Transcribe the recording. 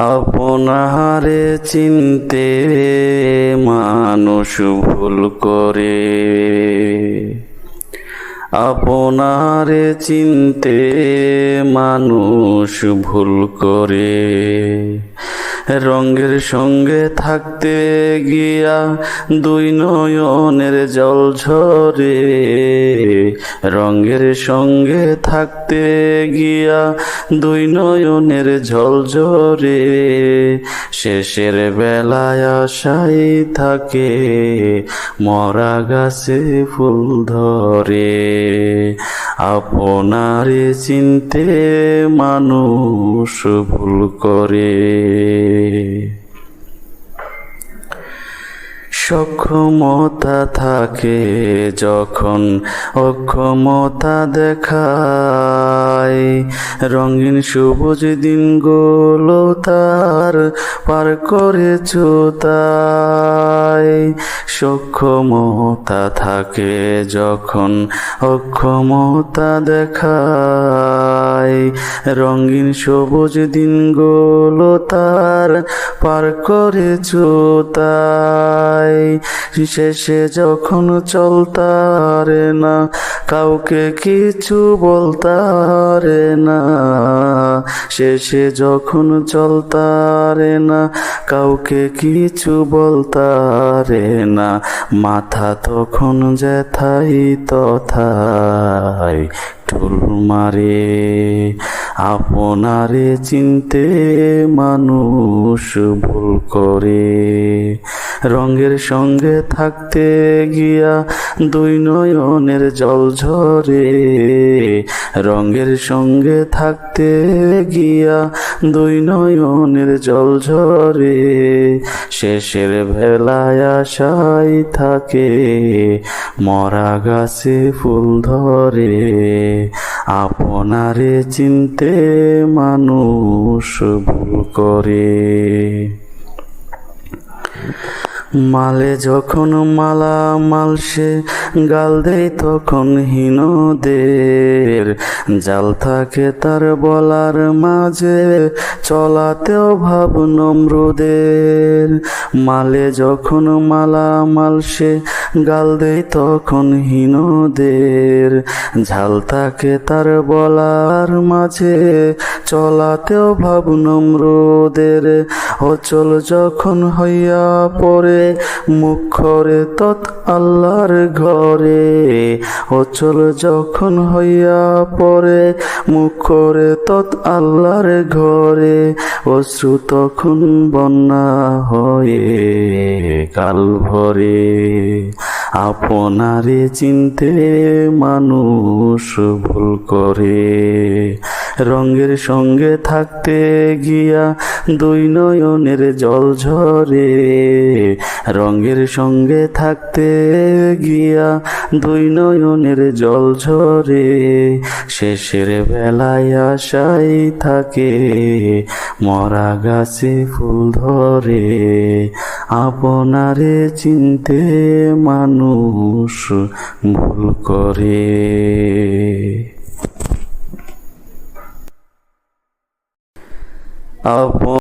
আপনারে চিনতে মানুষ ভুল করে। আপনারে চিনতে মানুষ ভুল করে। রঙের সঙ্গে থাকতে গিয়া দুই নয়নের জল ঝরে। রঙের সঙ্গে থাকতে গিয়া দুই নয়নের জল ঝরে। শেষের বেলায় আশাই থাকে, মরা গাছে ফুল ধরে। আপনারে চিনতে মানুষ ভুল করে। সক্ষমতা থাকে যখন অক্ষমতা দেখায় রঙিন সবুজ দিনগুলো তার পার করেছ তাই। সক্ষমতা থাকে যখন অক্ষমতা দেখায় রঙিন সবুজ দিনগুলো তার পার করে তাই শেষে যখন চলতারে না, কাউকে কিছু বলতারে না। শেষে যখন চলতারে না, কাউকে কিছু বলতারে না। মাথা তখন যেথাই তথাই ঠুল মারে, আপনারে চিনতে মানুষ ভুল করে। রঙের সঙ্গে থাকতে গিয়া দুই নয়নের জল ঝরে। রঙের সঙ্গে থাকতে গিয়া দুই নয়নের জল ঝরে। শেষের বেলায় আশাই থাকে মরা গাছে ফুল ধরে, আপনারে চিনতে মানুষ ভুল করে। মালে যখন মালা মালসে গাল দেয়, তখন হীনদের জাল থাকে তার বলার মাঝে চলাতেও ভাব নম্রদের। মালে যখন মালা মাল সে গাল দেয় তখন হীনদের। ঝাল থাকে তার বলার মাঝে, চলাতেও ভাব নম্রদের। অচল যখন হইয়া পড়ে মুখরে তৎ আল্লাহর ঘরে। অচল যখন হইয়া পড়ে মুখরে তৎ আল্লাহর ঘরে। অশ্রু তখন বন্যা হয়ে কাল ভরে আপনারে চিনতে মানুষ ভুল করে। রঙের সঙ্গে থাকতে গিয়া দুই নয়নের জল ঝরে। রঙের সঙ্গে থাকতে গিয়া দুই নয়নের জল ঝরে। শেষের বেলায় আশাই থাকে, মরা গাছে ফুল ধরে। আপনারে চিনতে মানুষ ভুল করে। আপন